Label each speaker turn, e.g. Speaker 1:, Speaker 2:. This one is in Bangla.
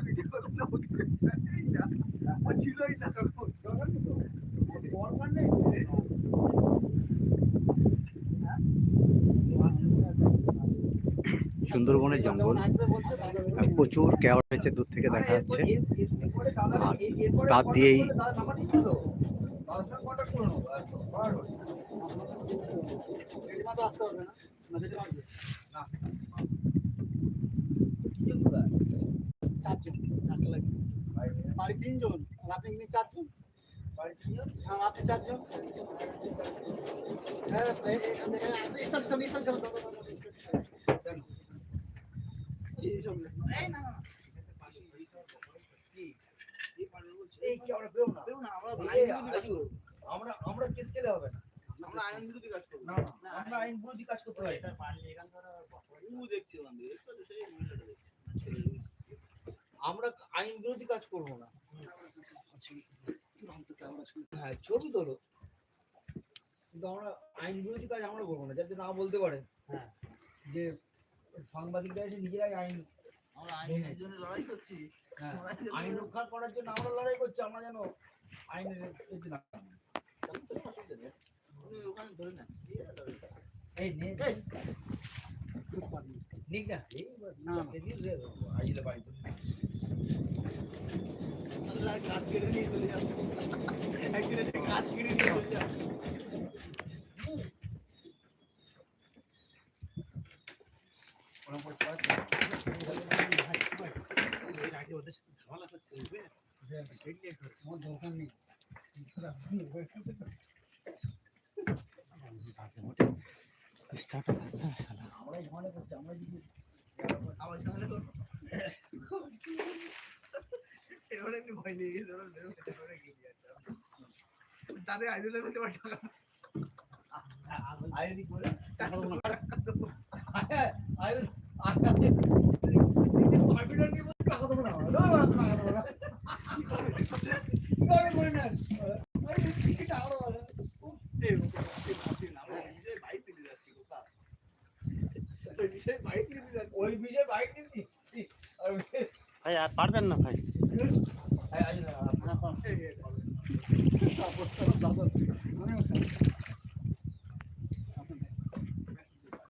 Speaker 1: ভিডিও করলে না ওকে এই না ও ছিলই না তখন
Speaker 2: দরকার নেই
Speaker 3: সুন্দরবনের জঙ্গল প্রচুর কেওড়া হয়েছে দূর থেকে দেখা যাচ্ছে তার দিয়েই
Speaker 2: আসতে হবে না না যেতে পারবে চারজন চারটে লাগবে বাড়ি তিনজন আর আপনি কিন্তু চারজন? আপনি হ্যাঁ আমরা।
Speaker 1: আমরা কেস খেলে হবে না।
Speaker 2: আমরা আইন বিরোধী কাজ করব।
Speaker 1: না না আমরা আইন বিরোধী কাজ করতে পারি। না। আমরা আইন বিরোধী কাজ করব না হ্যাঁ ছবি তোলো কিন্তু আমরা আইন বিরোধী কাজ আমরা করব না যাতে না বলতে পারে
Speaker 2: হ্যাঁ।
Speaker 1: যে সাংবাদিকরা এসে নিজেরাই আইন
Speaker 2: আমরা আইনের জন্য লড়াই করছি
Speaker 1: হ্যাঁ, আইন রক্ষা করার জন্য আমরা লড়াই করছি আমরা যেন আইনের
Speaker 2: ওখানে ধরে
Speaker 1: এই নে নিক না এই
Speaker 2: না, নিয়ে চলে যাবে
Speaker 1: আমার ঝামেলা করছি আমরা যদি
Speaker 2: আবার সামনে তো তাদের আইডিয়া করতে পারে টাকা
Speaker 1: আইডি করে
Speaker 2: টাকা দেবো না।
Speaker 1: আইডি আইডি কম্পিউটার নিয়ে না আরে দেবো না
Speaker 3: ভাই। আর পারবেন না ভাই
Speaker 1: আই- আই- আপনার
Speaker 2: এই, এই,
Speaker 1: তারপর তারপর তারপর